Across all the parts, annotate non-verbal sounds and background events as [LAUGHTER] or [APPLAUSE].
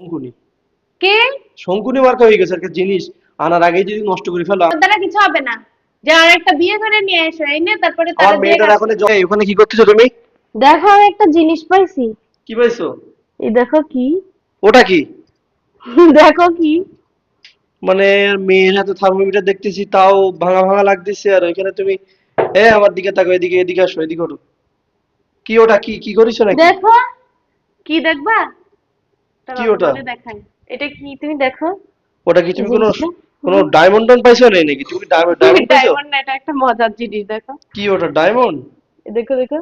শঙ্কুনি। কে? শঙ্কুনি মার্কা হয়ে গেছে একটা জিনিস আনার আগেই যদি নষ্ট করে ফেলো। তোর কিছু হবে না। যে আর একটা বিয়ে করে নিয়ে এসো এনে তারপরে আমার তারা মেয়েটার এখন ওখানে কি করতেছো তুমি? দেখো আমি একটা জিনিস পাইছি। কি পাইছো? এই দেখো কি। ওটা কি? [LAUGHS] দেখো কি। মানে মেয়ের হাতে থার্মোমিটার দেখতেছি তাও ভাঙা ভাঙা লাগতেছে আর ওইখানে তুমি এ আমার দিকে তাকো এদিকে এদিকে আসো এদিকে ওঠো কি ওটা কি কি করিছো নাকি? দেখো। কি দেখবা? কি ওটা? দেখাই। এটা কি তুমি দেখো? ওটা কি তুমি কোনো? কোনো ডায়মন্ড পাইছো নাই নাকি? তুমি ডায়মন্ড [LAUGHS] ডায়মন্ড পাইছো? ডায়মন্ড এটা একটা মজার জিনিস দেখো। কি ওটা ডায়মন্ড দেখো দেখো।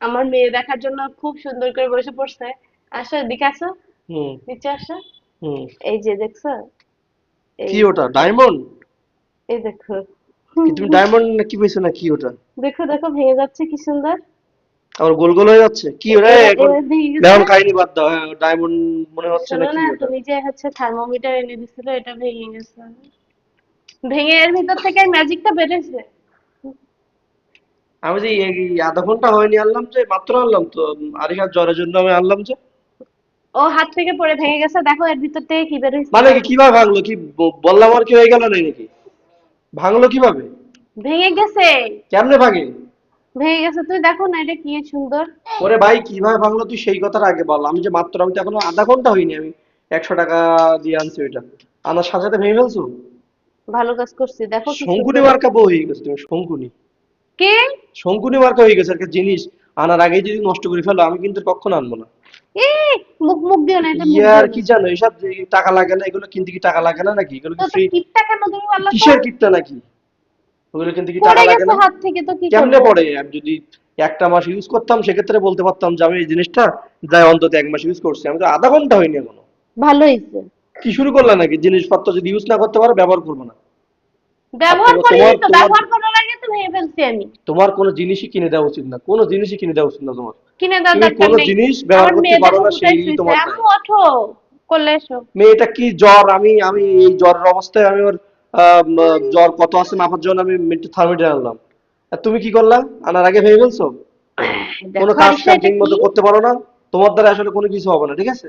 আমার মেয়ে দেখার জন্য খুব সুন্দর করে বসে পড়ছে। আসো এদিকে আসো। হুম। নিচে আসো। হুম। এই যে দেখছ? এই কি ওটা ডায়মন্ড এই দেখো। তুমি ডায়মন্ড না কি পাইছো না কি ওটা? দেখো দেখো ভেঙে যাচ্ছে কি সুন্দর। আবার গোল গোল হয়ে যাচ্ছে? কি এবার- এখন কাহিনী বাদ দাও হ্যাঁ ডায়মন্ড মনে হচ্ছে না কি তুমি যে হচ্ছে থার্মোমিটার এনে দিছিল এটা ভেঙে গেছে। ভেঙে এর ভিতর থেকে ম্যাজিকটা বেরোছে আমি যে আধা ঘণ্টা হয়নি আনলাম যে মাত্র আনলাম তো আরিকার জ্বরের জন্য আমি আনলাম যে। ও হাত থেকে পড়ে ভেঙে গেছে দেখো এর ভিতর থেকে কি বেরোছে মানে কি কীভাবে ভাঙলো? কি বললাম আর কি হয়ে গেল নাকি? ভাঙলো কীভাবে? ভেঙে গেছে। কেমনে ভাঙে? ভেঙে গেছে। তুই দেখো না এটা কি সুন্দর। ওরে ভাই কীভাবে ভাঙলো তুই সেই কথাটা আগে বল। আমি যে মাত্র আমি তো এখনও আধা ঘণ্টা হয়নি আমি একশো টাকা দিয়ে আনছি ওইটা। আনার সাথে সাথে ভেঙে ফেলছো? ভালো কাজ করছি দেখো শঙ্কুনি। মার্কা বউ হয়ে গেছে তুমি শঙ্কুনি। কে? শঙ্কুনি মার্কা হয়ে গেছে একটা জিনিস। আনার আগেই যদি নষ্ট করে ফেলো আমি কিন্তু কখনো আনব না। এ মুখ মুখ দিও না এটা ইয়ার কি জানো এসব টাকা লাগে না এগুলো কিনতে কি টাকা লাগে না নাকি? এগুলো কি ফ্রি কিপটা কেন তুমি বললা কিসের কিপটা নাকি? ওগুলো কিনতে কি টাকা লাগে না? হাত থেকে তো কি কেমনে? পড়ে? যদি একটা মাস ইউজ করতাম সেক্ষেত্রে বলতে পারতাম যে আমি এই জিনিসটা যাই অন্তত এক মাস ইউজ করছি। আমি তো আধা ঘণ্টা হয়নি এখনও। ভালো হয়েছে। কি শুরু করলে নাকি? জিনিসপত্র যদি ইউজ না করতে পারো ব্যবহার করব না। ব্যবহার তোমার- করি তো ব্যবহার করার আগে তো ভেঙে ফেলছি আমি। তোমার কোনো জিনিসই কিনে দেওয়া উচিত না। কোনো জিনিসই কিনে দেওয়া উচিত না তোমার। কিনে দরকার কোনো জিনিস ব্যবহার করতে পারো না সেই তোমার দায়। ওঠো করলে এসো। মেয়েটা কি জ্বর? আমি আমি এই জ্বরের অবস্থায় আমি ওর জ্বর কত আছে মাপার জন্য আমি থার্মোমিটার আনলাম। তুমি কি করলা? আনার আগে ভেবে ফেলছো? কোনো কাজ ঠিক মতো করতে পারো না। তোমার দ্বারা আসলে কোনো কিছু হবে না ঠিক আছে?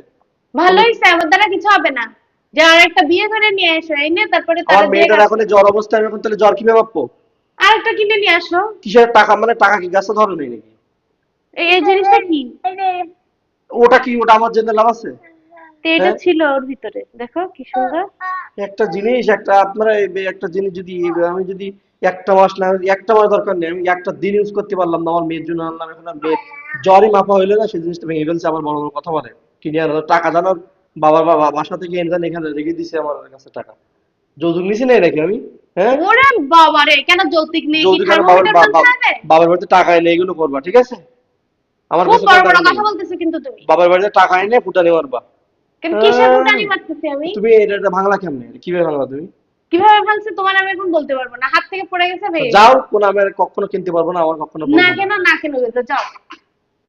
আমার দ্বারা কিছু হবে না। যে আর একটা বিয়ে করে নিয়ে এসো এনে তারপরে তারা মেয়েটার এখন জ্বর অবস্থায় আমি এখন তাহলে জ্বর কীভাবে পাবো আর একটা কিনে নিয়ে আসো। কিসের টাকা? মানে টাকা কি? গাছে ধরে নেই নাকি? এই এই জিনিসটা কি? ওটা কি? ওটা আমার জন্য লাভ আছে? এটা হ্যাঁ? ছিল ওর ভিতরে। দেখো কি সুন্দর। একটা জিনিস একটা আপনারা একটা জিনিস যদি আমি যদি একটা মাস না একটা মাস দরকার নেই আমি একটা দিন ইউজ করতে পারলাম না আমার মেয়ের জন্য আনলাম এখন আর জ্বরই মাপা হইল না সেই জিনিসটা ভেঙে ফেলছে আবার বড় বড় কথা বলে। কিনে আনো টাকা জানার? বাবার বাবা বাসা থেকে এনে জানি এখানে রেখে দিছে আমার কাছে টাকা। যৌতুক নিছি নাই নাকি আমি? হ্যাঁ? ওরে বাবা রে কেন যৌতুক নেই কি বাবার থার্মোমিটার বা- বলতে বা- হবে? বাবার বাড়িতে টাকা এনে এগুলো করবা ঠিক আছে? আমার কাছে বড় কোনো বড় টাকা বলতেছো কিন্তু তুমি। বাবার বাড়িতে টাকা এনে ফুটানি মারবা কেন কিসের ফুটানি মারতেছি আমি? তুমি এটা ভাঙলা কেমনে? কীভাবে ভাঙলা তুমি? কীভাবে ভাঙছে তোমার আমি এখন বলতে পারব না। হাত থেকে পড়ে গেছে যাও কোন আমি কখনো কিনতে পারব না আমার কখনো না না। কেন না কেন যেতে যাও।